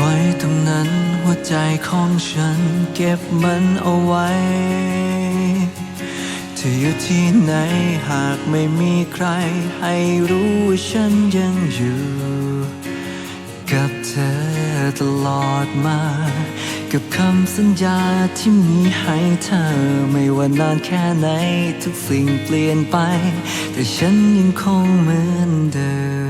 ไว้ตรงนั้นหัวใจของฉันเก็บมันเอาไว้เธออยู่ที่ไหนหากไม่มีใคร ให้รู้ว่าฉันยังอยู่ กับเธอตลอดมา กับคำสัญญาที่มีให้เธอ ไม่ว่านานแค่ไหนทุกสิ่งเปลี่ยนไป แต่ฉันยังคงเหมือนเดิม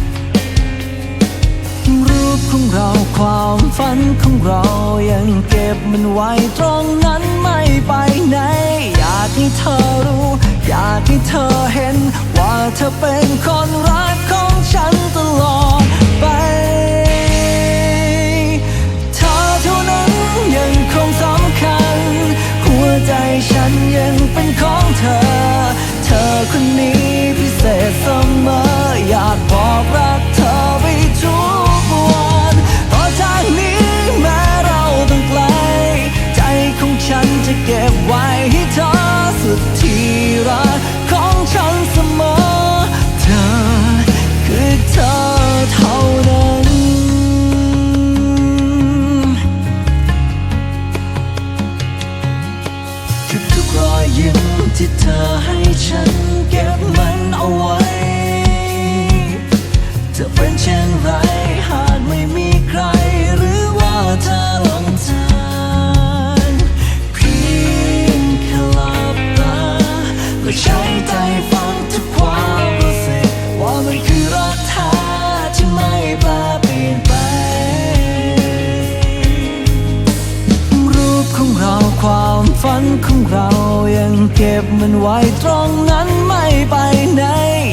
ฝันของเรายังเก็บมันไว้ตรงนั้นไม่ไปไหน อยากให้เธอรู้ อยากให้เธอเห็น ว่าเธอเป็นคนรักของฉันตลอดไป เธอเท่านั้นยังคงสำคัญ หัวใจฉันยังเป็นของเธอ เธอคนนี้ ทุกๆรอยยิ้มที่เธอให้ฉันเก็บมันเอาไว้จะเป็นเช่นไรหากไม่มีใคร หรือว่าเธอหลงทางเพียงแค่หลับตาและใช้ใจ ฝันของเรายังเก็บมันไว้ตรงนั้นไม่ไปไหน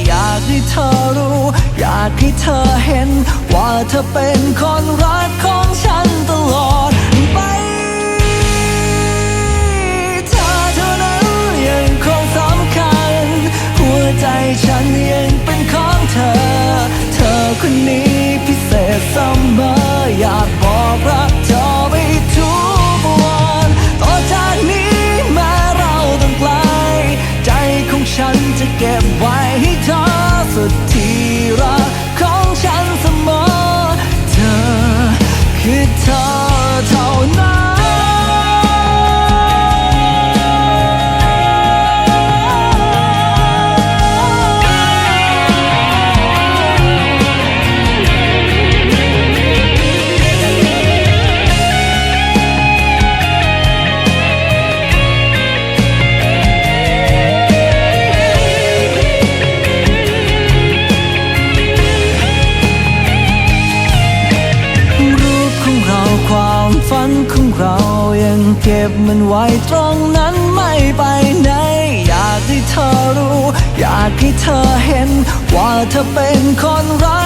อยากให้เธอรู้ อยากให้เธอเห็น ว่าเธอเป็นคนรักของฉันตลอดไปเธอเท่านั้นยังคงสำคัญ หัวใจฉัน บไว้ให้เธอสุดที่รักของฉันเสมอ เธอคือเธอ เก็บมันไว้ตรงนั้นไม่ไปไหน อยากให้เธอรู้ อยากให้เธอเห็น ว่าเธอเป็นคนรัก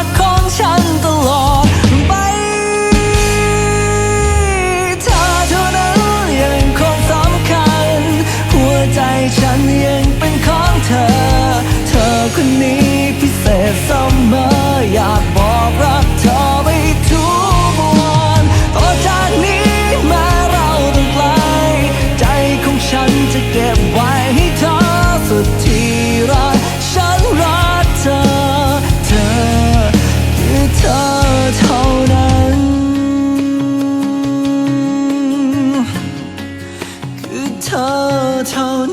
Chào